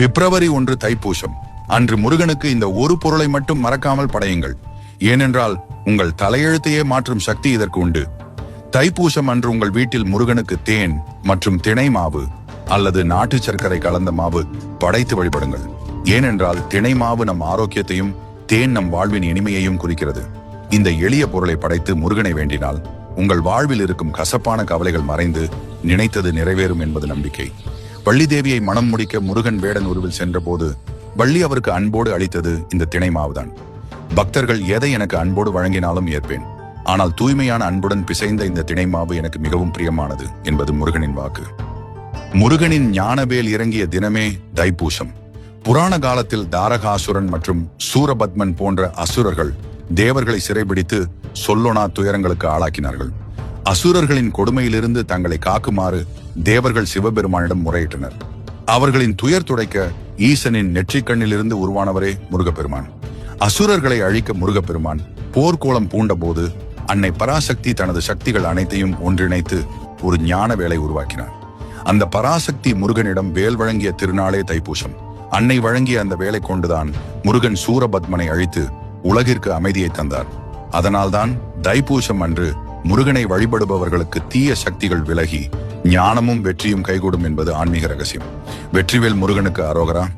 பிப்ரவரி ஒன்று தைப்பூசம். அன்று முருகனுக்கு இந்த ஒரு பொருளை மட்டும் மறக்காமல் படையுங்கள். ஏனென்றால் உங்கள் தலையெழுத்தையே மாற்றும் சக்தி இதற்கு உண்டு. தைப்பூசம் அன்று உங்கள் வீட்டில் முருகனுக்கு தேன் மற்றும் திணை மாவு அல்லது நாட்டு சர்க்கரை கலந்த மாவு படைத்து வழிபடுங்கள். ஏனென்றால் திணை மாவு நம் ஆரோக்கியத்தையும் தேன் நம் வாழ்வின் இனிமையையும் குறிக்கிறது. இந்த எளிய பொருளை படைத்து முருகனை வேண்டினால் உங்கள் வாழ்வில் இருக்கும் கசப்பான கவலைகள் மறைந்து நினைத்தது நிறைவேறும் என்பது நம்பிக்கை. வள்ளி தேவியை மனம் முடிக்க முருகன் வேடன் உருவில் சென்றபோது வள்ளி அவருக்கு அன்போடு அளித்தது இந்த திணை மாவுதான் பக்தர்கள் எதை எனக்கு அன்போடு வழங்கினாலும் ஏற்பேன். ஆனால் தூய்மையான அன்புடன் பிசைந்த இந்த திணை மாவு எனக்கு மிகவும் பிரியமானது என்பது முருகனின் வாக்கு. முருகனின் ஞானவேல் இறங்கிய தினமே தைப்பூசம். புராண காலத்தில் தாரகாசுரன் மற்றும் சூரபத்மன் போன்ற அசுரர்கள் தேவர்களை சிறைபிடித்து சொல்லொணா துயரங்களுக்கு ஆளாக்கினார்கள். அசுரர்களின் கொடுமையிலிருந்து தங்களை காக்குமாறு தேவர்கள் சிவபெருமானிடம் முறையிட்டனர். அவர்களின் துயர் துடைக்க ஈசனின் நெற்றிக்கண்ணிலிருந்து உருவானவரே முருகப்பெருமான். அசுரர்களை அழிக்க முருகப்பெருமான் போர்க்கோளம் பூண்டபோது அன்னை பராசக்தி தனது சக்திகள் அனைத்தையும் ஒன்றிணைத்து ஒரு ஞான வேலை உருவாக்கினார் அந்த பராசக்தி முருகனிடம் வேல் வழங்கிய திருநாளே தைப்பூசம். அன்னை வழங்கிய அந்த வேலை கொண்டுதான் முருகன் சூரபத்மனை அழித்து உலகிற்கு அமைதியை தந்தார். அதனால்தான் தைப்பூசம் அன்று முருகனை வழிபடுபவர்களுக்கு தீய சக்திகள் விலகி ஞானமும் வெற்றியும் கைகூடும் என்பது ஆன்மீக ரகசியம். வெற்றிவேல் முருகனுக்கு அரோகரா